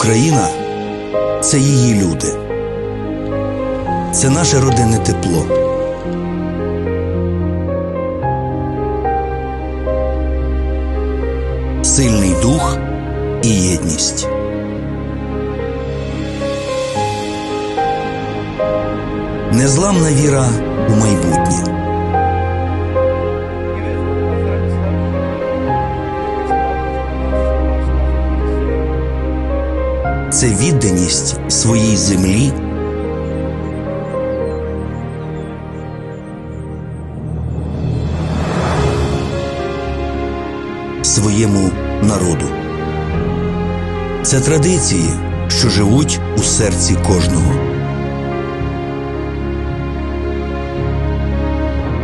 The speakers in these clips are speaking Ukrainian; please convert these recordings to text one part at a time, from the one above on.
Україна це її люди. Це наше родинне тепло. Сильний дух і єдність. Незламна віра у майбутнє. Це відданість своїй землі. Своєму народу. Це традиції, що живуть у серці кожного.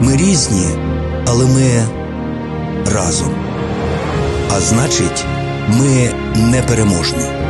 Ми різні, але ми разом. А значить, ми непереможні.